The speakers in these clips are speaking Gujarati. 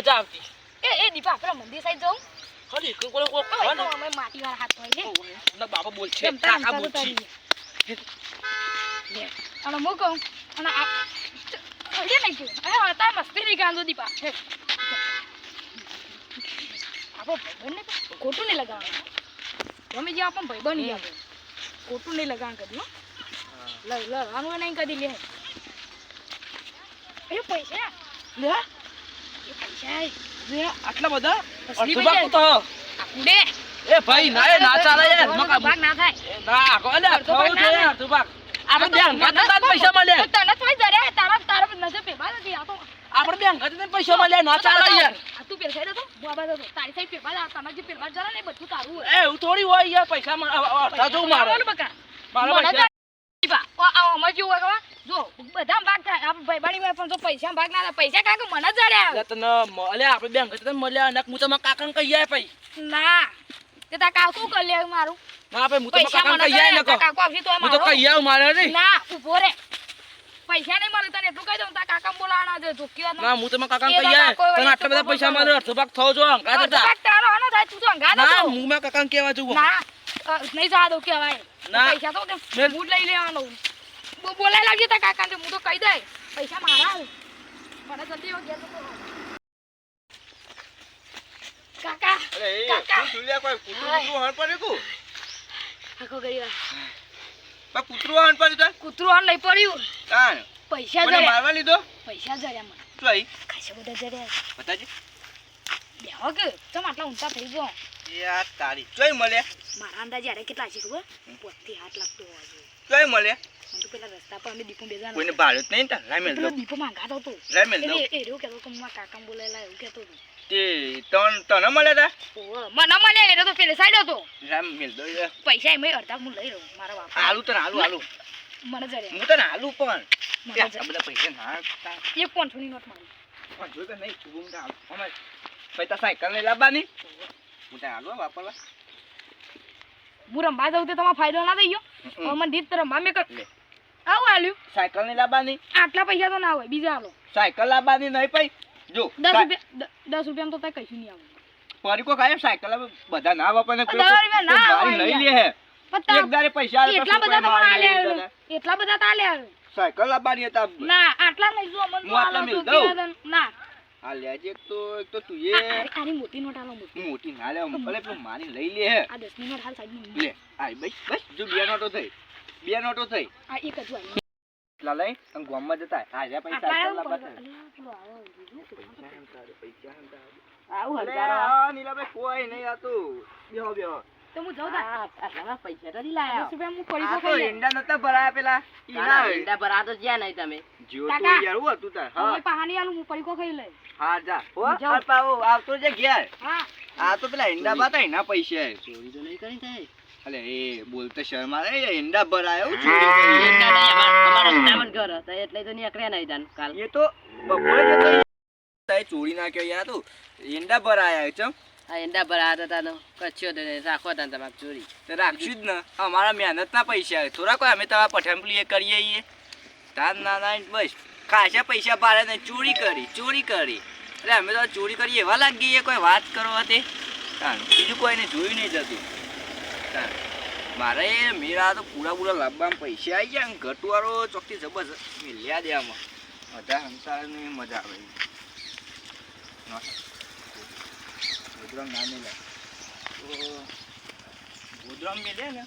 મજા આવતી. એ એ દીપા આપણે મંદિર સાઈડ જવું હરી કોઈ કોઈ ખાવાનું? અમે માટી વાળા હાથ હોય ને બાપા બોલ છે કાકા બોલ છે અને હું કહું અને આ અડે નહીં ગયું અરે હતા મસ્તી નહીં ગાંધો દીપા. આપણો ભાઈબંધને ખોટું નહીં લગાવવાનું. ગમે જે આપણો ભાઈબંધ નહીં આપણે ખોટું નહીં લગાણ કદી હો. લ લડવાનું નહીં કદી લે. એ લે એ પૈસા. લે. આટલા બધા? અસલી અડધું બાપુ એ ભાઈ ના એ ના ચાલે યાર. મકા ભાગ ના થાય. ના કોને અડધો છે ના અડધું આપણે બે હંગાત હતા પૈસા મળ્યા. તને થોડી જરે તારા તારા નજર પેપા નથી આ તો આપણે બે હંગાત પૈસા મળ્યા ના ચાલે યાર. તું પેર સાઈડ હતો? બાબા તારી તને જે પેપા જરા ને બધું તારું એ થોડી હોય યાર પૈસા માં અડધા મારે. મારા પૈસા. તો આ- આ અમાર જેવું હોય? જો બધા ભાગ થાય. આપણે ભાઈબાણી હોય પણ જો પૈસા ભાગ ના પૈસા કાંઈ મને જ જડે તને મળ્યા આપણે બે હંગાત મળ્યા અને હું તો કાકાને કહી જાય ભાઈ ના. તે તાર કાકુ શું કરી લે મારું? ના ભાઈ હું તો કાકાને કહી જાય જડે, ને કહો તાર કાકુ આવશે તો હું તો કહી આવું મારે નહીં. ના ઊભો રે. પૈસા નહીં મળે તને એટલું કહી દઉં કાકા ના હું તો કાકાને કહી જાય તને આટલા બધા પૈસા. મળે અડધો ભાગ જો તારો થાય તું તો ના હું મારા કાકાને કહેવા જવું. ના નહીં જવા દઉં કહેવાય. ના. પૈસા તો. હું લઈ લેવાનો. બો- બોલાય લાવજે તાર કાકાને હું તો કહી દે પૈસા મારા આવે. મને જલ્દી એવો જતો કાકા અરે કાકા. થયું કોઈ કુતરું. હણ પડ્યું કુ? આખો ગઈ. કોઈ કૂતરું હણ પડ્યું તાર? કૂતરું હણ નહીં પડ્યું તાણ. પૈસા જડ્યા મારવા લીધો પૈસા જડ્યા મને શું આઈ? ખાસા બધા જડ્યા બતાજી. બેહો કે તમ આટલા ઊંચા થઈ ગયો યાર તારી ચોય મળે મારા અંદાજે અરે કેટલા છે ખબર? પોતથી હાથ લાગતો જોઈએ ચોય મળે. તો પેલા રસ્તા પર અમે દીપો બેજા કોઈને ભાડું જ નહીં તાર? લાય મેલ દો દીપો માંગાતો હતો. લાય મેલ દો એ રહ્યો કહેતો કે મારા કાકા બોલાયેલા એવું કહેતો હતો. તે તન તને મળે તા? ઓહો, મને મળે એટલે તો પેલે સાઈડ હતો. લાય મેલ દો એ. પૈસા એમાં અડધા હું લઈ લઉં મારા બાપા. આલુ તને આલુ આલુ મને જડે હું તને આલુ પણ. મને તે જડે બધા પૈસા ના તાર એક પાંચસોની નોટ મારી. પણ જોઈ કે નહીં ચૂગું તો અમારે તાર સાયકલ નહીં લાવવાની. હું તને આલુ હો વાપરવા. હું રમવા જાઉં તો તમારો ફાયદો ના થઈ ગયો. મને દીધ રમવા મેં કર. આવું આલ્યું. સાયકલની લાવવાની આટલા પૈસા તો ના હોય બીજા આલો. સાયકલ લાવવાની નહીં પછી જો દસ રૂપિયા દસ રૂપિયામાં તો ત્યાં કશું નહીં આવે. પરીકો કાયમ સાયકલ બધા ના વાપરે ને પેલો ના તો મારી હોય લઈ લે હે. પણ એક દાડે પૈસા આલે એટલા બધા તો. જતા? એટલા બધા તો આલે સાયકલ લાવવાની હતા. ના આટલા નહીં જો અમને આટલા મિલ તો દઉં. ના આ લેજે એક તો એક તો તું આ- એ આરી મોટી નોટ આલો મોટી. મોટી ના લે ભલે પેલું મારી લઈ લે. આ 10 ની નોટ હાલ સાઈડમાં લે આય બસ બસ જો બે નોટો થઈ. બે નોટો થઈ. આ એક જ વાળી. એટલા લઈ અને ગામમાં જતા. આજા પૈસા. અલા, પેલો આવો બીજું. પૈસા. આવું હજારો. નીલાભાઈ કોઈ નહીં આતું બેહો બેહો. તો હું જાઉં તાર. પૈસા તો નહીં હું પડી આ તો તો ખાઈ લે. ઈંડા નતા ભરાયા પેલા. ઈના ઈંડા પર તો જ્યાં નહીં તમે. જીઓ તો યાર હું હતું તાર હા. હવે આલું હું પડીકો ખાઈ લે હા જા. હો પાવો આવતો જે ઘેર. હા. આ તો પેલા ઈંડા બાતા એના પૈસા ચોરી તો નહીં કરી થાય. અલે એ બોલતે શર્મા રે એ ઈંડા ભરાયો ચોરી કરી. નહીં, અમાર- અમારા ઘર હતા એટલે તો નીકળ્યા નહીં તાન કાલ. એ તો બપોરે ચોરી યાર તું. ઈંડા ભરાયા ચમ. ઈંડા પર હતા તો કચ્યો તો નહીં, રાખો તાન તમારે ચોરી તો રાખશું જ ને. અમારા મહેનતના પૈસા. થોડા કોઈ અમે તમારા પઠાણપુલી એ કરીએ છીએ તાર ના ના બસ. ખાસા પૈસા ભારે ને ચોરી કરી ચોરી કરી. એટલે અમે તો ચોરી કરી એવા લાગીએ કોઈ વાત કરો હતી બીજું કોઈને જોયું નહીં જતું. મારે મેરા તો પૂરા પૂરા લાંબામાં પૈસા આવી ગયા ને ઘટવાળો ચોકથી જબરજસ્ત મેલ્યા દે આમાં. બધા હંસારની મજા આવે. ગોધરામ ના મિલે તો ગોધરામ મિલે ને?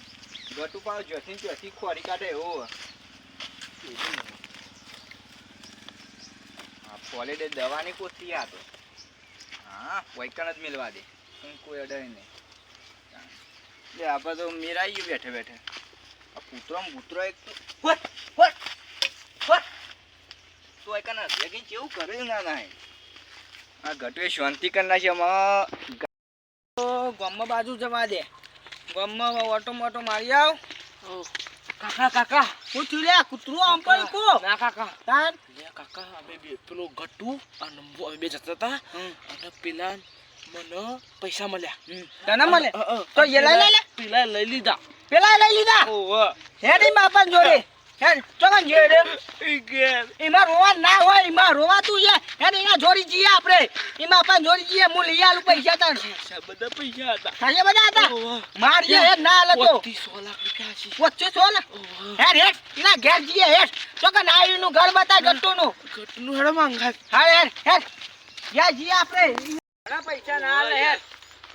ગટુ પાવ જથી જથી ખોરી કાઢે એવો. હા ફોલેડે દવાની કોથી આ તો. હા વૈકણ જ મેળવા દે. પણ કોઈ અડાય નહીં. એટલે આપણે તો મેરાઈ ગયું બેઠે બેઠે. આ કૂતરો કૂતરો એક તો લેકિન કેવું કરે ના ના આ ગટુએ શાંતિ કરી નાખી ગામમાં બાજુ જવા દે. ગામમાં ઓટો મોટો મારી આવ. કાકા કાકા હું થયું લે? કૂતરું આમ પણ કો ના કાકા. તાર લે કાકા અમે બે પેલો ગટુ અને અમે બે જતા હતા. અને પેલા મને પૈસા મળ્યા. તને મળે? તો એ લઈ લે. પેલા લઈ લીધા. પેલા લઈ લીધા? હે હેડી બાપા જોડે? હેડ ચોકન જે રે એમાં? રોવા ના હોય એમાં રોવાતું છે. હેડ એના જોડી જઈએ આપણે. એમાં પણ જોડી જઈએ હું લઈ આલું પૈસા તાર બધા પૈસા હતા. ખાલી બધા હતા? માર જે હેડ ના હાલે તો. પચીસ સો લાખ રૂપિયા છે. વચ્ચે ને? ઓવા. હેડ હેડ એના ઘેર જઈએ હેડ ચોકન આયુનું ઘર બતાય ગટ્ટુનું નું હેડ માંગા. હા હે. હેડ યા જીએ આપણે. ઘણા પૈસા ના હાલે હેડ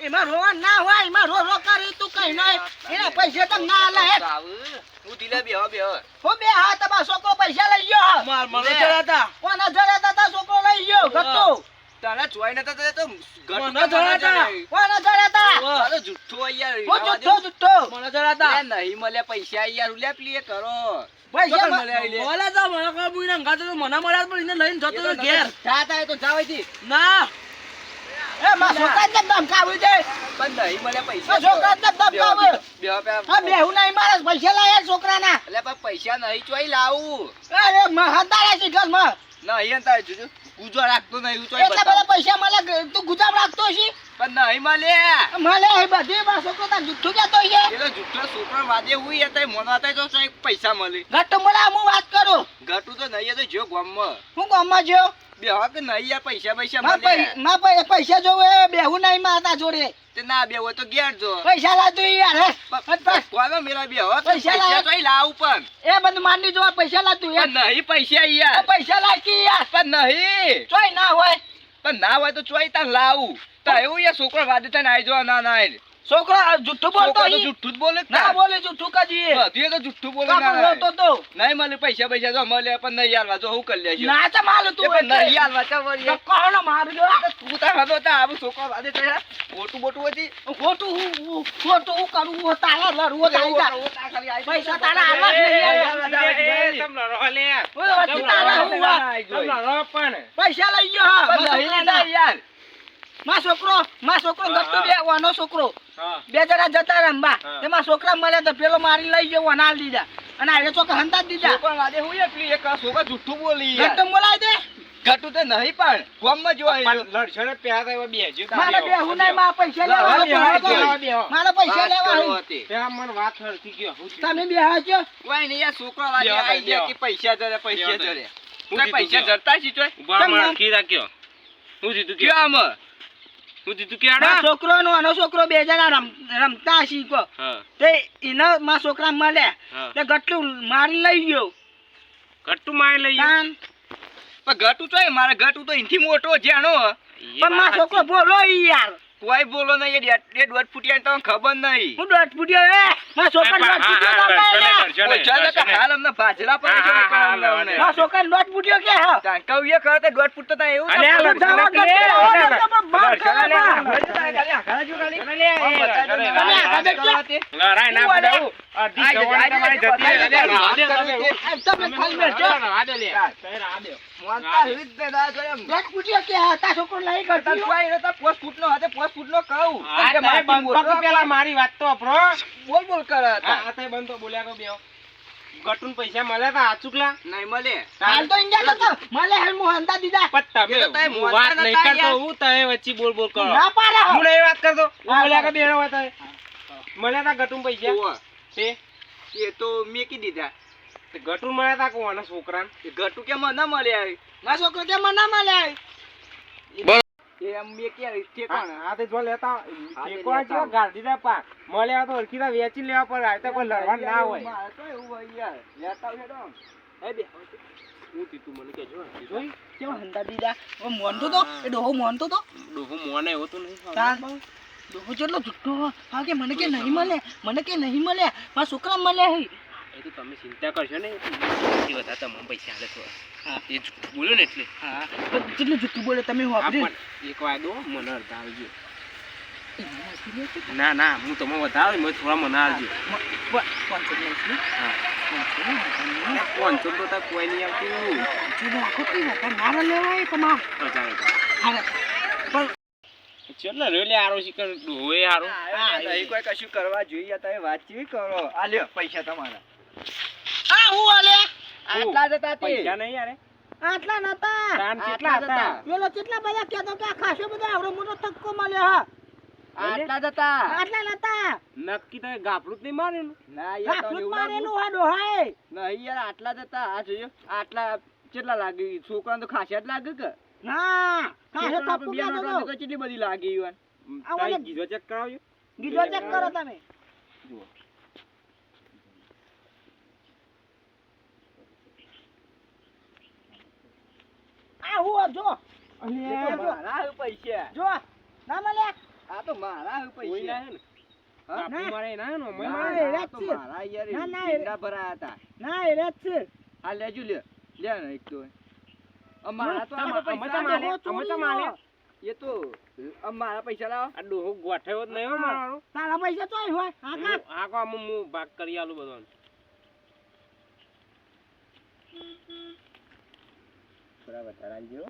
એમાં રોવા ના હોય એમાં રો રો કરી તું કઈ નહીં એના પૈસા તમ ના હાલે હે હું દિલા બેહો બેહો. હો બે હા તમાર છોકરો પૈસા લઈ ગયો. માર મને. જડાતા કોના જડે તા છોકરો લઈ ગયો ગટ્ટુ. તારા જોઈ નતા તો તો ગટુ મને જણાતા. કોના જડે તા? ઓવા. તારો જુઠ્ઠો યાર હું જુઠ્ઠો જુઠ્ઠો. મને જડાતા નહીં મળે પૈસા યાર ઉલ્યા પ્લીએ કરો. પૈસા મળે જા તો મને કોઈ બુઈ ના ગાતો તો મને મળ્યા પણ એને લઈને જતો ઘેર. ઘેર જાતા તો જાવ. ના. એ માં છોકરા જ ધમકાવી દે પણ નહીં મળે પૈસા છોકરા જ. બેહો, ધમકાવે હા નહીં મારે પૈસા લાયા છોકરાના. એટલે પણ પૈસા નહીં ચોઈ લાવું. અરે મહંતારા છે ઘરમાં. નહીં અંતા જોજો. ગુજો રાખતો નહીં ચોઈ એટલા બધા પૈસા મળે તું ગુજામ રાખતો છે? પણ નહીં મળે. મળે એ બધી માં છોકરો તાર જુઠ્ઠું કહેતો છે. જુઠ્ઠો છોકરો વાદે હુઈ હતા મોનાતા તો ચોઈ પૈસા મળે. ઘટ મળે હું વાત કરું. ઘટું તો નહીં તો જો ગામમાં. હું ગામમાં જ્યો? બેહો કે નહીં પૈસા પૈસા મળે. માં પૈસા જોવે બેહુ નહીં માતા જોડે. તે ના બે તો ઘેર જો. પૈસા લાવતો યાર. કોનો મેરા બે પૈસા લાવ. ચોઈ લાવું પણ. એ બધું માંડી જોવા પૈસા લાવતું યાર નહીં પૈસા યાર. પૈસા લાગી યાર. પણ નહીં. ચોય ના હોય. પણ ના હોય તો ચોઈ તાર લાવું. તો એવું યાર છોકરો વાદે તને આવી જો ના ના. છોકરો જુઠ્ઠું બોલતો છોકરો જુઠ્ઠું જ બોલે ના. બોલે જુઠ્ઠું કાજી. તો જુઠ્ઠું બોલે ના ના. તો? નહીં મને પૈસા પૈસા જો મળે પણ નહીં યાર જો હું કરી લેજો. ના તો માલું તું પણ. નહીં યાર વાચા વળી. કોણ મારજો તું તાર હતો તા આવું છોકરો વાદે તો ખોટું મોટું હતી. ખોટું હું હું- ખોટું હું કરું? હું તારા લડવું તારી પૈસા તારા આવા નહીં યાર. લે. ઓય, તારા હું વા. પૈસા લઈ ગયો હા. પણ નહીં યાર. મારા છોકરો માં છોકરો ગટ્ટુ બે વાનો છોકરો. બે જણા જતા રમવા. તેમાં છોકરા મળ્યા તો પેલો મારી લઈ ગયો વનાલ દીધા. અને આજે ચોક હંતા દીધા. છોકરો વાદે હું એકલી એક છોકરા જુઠ્ઠું બોલી યાર. બોલાય દે ઘટું તો નહીં પણ કોમમાં જોવા લડશણ પ્યા તો બે આવ્યો. મારે બે હું નહીં મારા પૈસા લેવા મારા પૈસા લેવા ત્યાં મને વાત હે. ગયો તમે બે હાચો? કોઈ નહીં આ છોકરો વાળી આવી ગયા કે પૈસા જરે પૈસા જરે હું તો જીતું માર કી રાખ્યો હું જીતું કે આમાં? મારા છોકરો નો આનો છોકરો બે જણા રમતા શીખો તે એનો મારા છોકરા મળ્યા તે ગટલું મારી લઈ ગયો. પણ ઘટું ચોય મારે ઘટું તો એનથી મોટો જાણો પણ મારો છોકરો બોલો યાર. કોઈ બોલો નહીં એ ડેડ તમને ખબર નહીં. હું દોઢ ફૂટ્યો છોકરા દોઢ ફૂટ્યો તો હાલ અમને ભાજલા પડે છોકરા ફૂટ્યો કે હા એ કરે તો તો એવું અલે, જવા કરે ના, ના, પડાવું. અડધી જવાની તમારી જતી. તમે એમ. દોઢ ફૂટ્યો કે હા છોકરો તાર કરતી કોઈ તો ફૂટનો હાથે પોસ્ટ ફૂટનો કહું. કે મારી વાત તો અપરો. બોલ બોલ કરે આ તો બોલ્યા કો બેઓ ગટુન પૈસા મળે તા આચુકલા? નહીં મળે. હાલ તો ઇન્ડિયા કરતો મળે હાલ મુ હંતા દીધા. પત્તા તાય તમે વાત નહીં કરતો હું તય વચ્ચે બોલ બોલ કરો. ના પાડે હું. નહીં વાત કરતો. હું બોલ્યા કે હા. વાત તાય. તા ગટુન પૈસા. તે એ તો મેકી દીધા. ગટુ ગટુન મળ્યા તા કોના છોકરાને? ગટુ કે મને ના મળ્યા? મારા છોકરો કે મને ના મળે. હા હા, મળ્યા વેચી લેવા પડે. આ તો કોઈ લડવા ના હોય. તો એવું હોય યાર. લેતા આવજો તો. એ બે. હું તીતું મને કેજો જોઈ? કેવા હંતા દીધા હવે મોનતો તો? એ ડોહો મોનતો તો? ડોહો મોને એવો તો નહીં ડોહો જેટલો જુઠ્ઠો હા. કે મને કે નહીં મળે? મને કે નહીં મળે? મારા છોકરા મળે હે. એ તો તમે ચિંતા કરશો ને એ બધા તમને પૈસા આલે તો. હા. એ જ બોલ્યો ને એટલે. હા. પણ જેટલું જુઠ્ઠું બોલે તમે આ વાપરી એક વાયદો મને અડધા આવજો. ના ના હું તમે વધારે મને થોડા મને આવજો. પાંચસો ને તો તાર કોઈ નહીં આવતું. મારા લેવાય તમારે. હજાર હજાર હા રે લે આરો શિકર ડોહે હારો. હા, નહીં કોઈ કશું કરવા જોઈએ તમે વાતચીત કરો. આ લ્યો પૈસા તમારા. આ હું આલે આટલા જ હતા તે. પૈસા નહીં યાર આટલા નતા તાન કેટલા હતા? પેલો કેટલા બધા કહેતો કે ખાસો બધો આવડો મોટો થક્કો મળ્યો હા. આટલા જ હતા. આટલા નતા નક્કી તો ગાફલું જ નહીં મારે ના યાર એવું મારેલું? આ ડોહાએ. નહીં યાર આટલા જ હતા. આ જોયો આટલા કેટલા લાગે? છોકરાને તો ખાસિયા જ લાગે કે. ના ખાસો કાઢો નોટો તો. કેટલી બધી લાગી ઈવન આ ગીજો ચેક કરાવજો. ગીજો ચેક કરો તમે. આ હું જો. મારા પૈસા જો ના મળે. આ તો મારા હે કોઈ પૈસા ના? હે? ને. ગાફડું મારે ના હે ને? અમે ના, મારે. એ આ વાત તો છે. મારા યાર ના, ના, એ- ઈંડા ભરાયા હતા. ના એ રેત છે. આ લેજો લે. લે ને એક તો. આ મારા તો અમે આ તો પૈસા માલે, લે. અમે તો માલે. એ તો આ મારા પૈસા લાવો. આ ડોહો ગોઠવ્યો જ નહીં તારા પૈસા ચોય હોય. હા કા હું- આ ભાગ કરી આલું બધો થોડા વધારે આલજો.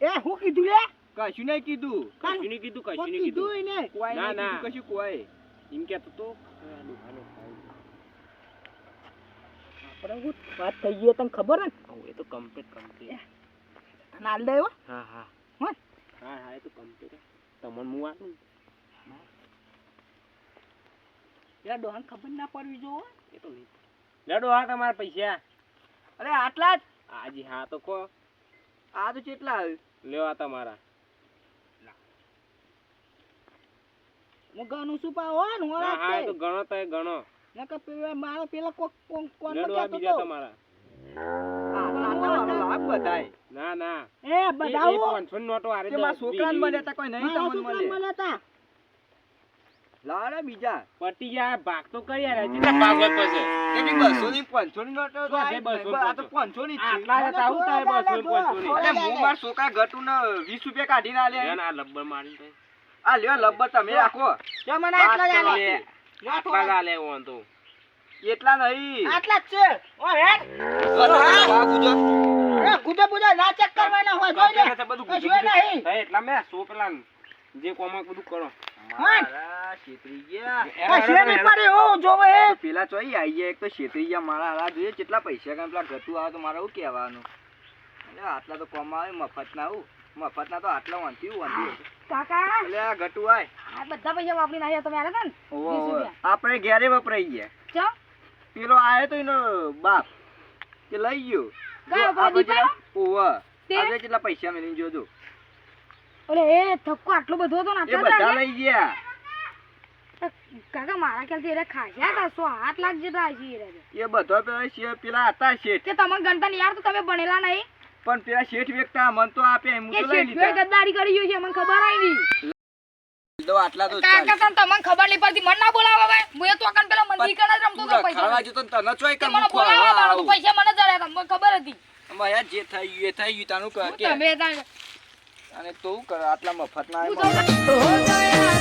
એ હું કીધું લે? કશું નહીં કીધું. કશું નહીં કીધું કશું નહીં કીધું. કોઈ ના, ના. કશું કોઈ એમ કહેતો તો. આપણે હું વાત થઈ ગઈ તને ખબર ને? એ તો કમ્પ્લીટ કમ્પ્લીટ તને આલ દે હો. હા હા. હા હા એ તો કમ્પ્લીટ તમને હું યાર ડોહાને ખબર ના પડવી જો એ તો નહીં લેડો હા તમારા પૈસા. અરે આટલા જ. આજે હા તો કો આ તો કેટલા લ્યો તમારા. હું ગણું છું પા હો ને હું તો ગણો તો ગણો. ના કે પેલા મારા પેલા કોક કોણ કોણ આ બીજા તમારા. ના ના. એ બધાઓ. પાંચસો નોટો આરે તો છોકરાને મળ્યા તા કોઈ નહીં તમને છોકરાને મળે મળ્યા તા. લાવો બીજા. પટી ગયા ભાગ તો કરી યાર કેટલા ભાગ હોય પછી કેટલી 200 ની પાંચસો ની નોટ તો આ છે આ તો બસો? પાંચસો ની છે. આટલા હતા થાય બસો ને પાંચસો ની અરે હું માર સોકા ઘટું ને 20 રૂપિયા કાઢી ના લે ને આ લબ્બર મારી તો આ લ્યો લબ્બર તમે રાખો. જો મને આટલા જ આલે. આટલા જ આલે. ઓન તો એટલા નહીં. આટલા જ છે. ઓ હેડ અરે હા, બાપુ જો. અરે ગુદા ગુદા ના ચેક કરવાના હોય જોઈ લે. બધું કીધું. નહીં. એટલા મેં સો પેલા જે કોમા બધું કરો. ગયા પેલા ચોઈ આઈ એક તો છેતરી ગયા મારા હારા જોઈએ કેટલા પૈસા કાંઈ પેલા ઘટું આવે તો મારે શું કહેવાનું? એટલે આટલા તો કોમ આવે મફત ના આવું મફત ના તો આટલા વાંધી વાંધી કાકા! એટલે આ ઘટું આવે આ બધા પૈસા વાપરી નાખ્યા તમે આલે ને. રૂપિયા. આપણે ઘેરે વપરાઈ ગયા. ચો પેલો આયો તો એનો બાપ તે લઈ ગયો. બધા- ઓવે. આજે કેટલા પૈસા મેળવી જોજો. ઓલે એ થપ્કો આટલો બધો હતો ને આટલા બધા લઈ ગયા. કાકા મારા ખ્યાલથી એરે ખાસ્યા હતા સો આઠ લાખ જેટલા હશે એ રહ્યા. એ બધો પેલા પેલા હતા શેઠ. કે તમે ગણતા યાર તો તમે ભણેલા નહીં. પણ પેલા શેઠ વ્યક્તા મન તો આપે એમ તો લઈ લીધા. ગદ્દારી કરી ગયો છે મને ખબર આવી નહીં તો આટલા તો કાકા તને તમને ખબર નહીં પડતી મને ના બોલાવા ભાઈ હું એ તો અકન પેલા મંદી કને રમતો તો પૈસા. ખાવા જો તને ચોય કર મને બોલાવા. પૈસા મને જરા હતા ખબર હતી. આમાં યાર જે થઈ ગયું એ થઈ ગયું તાનું કે તમે અને તું આટલા મફત ના હું તો-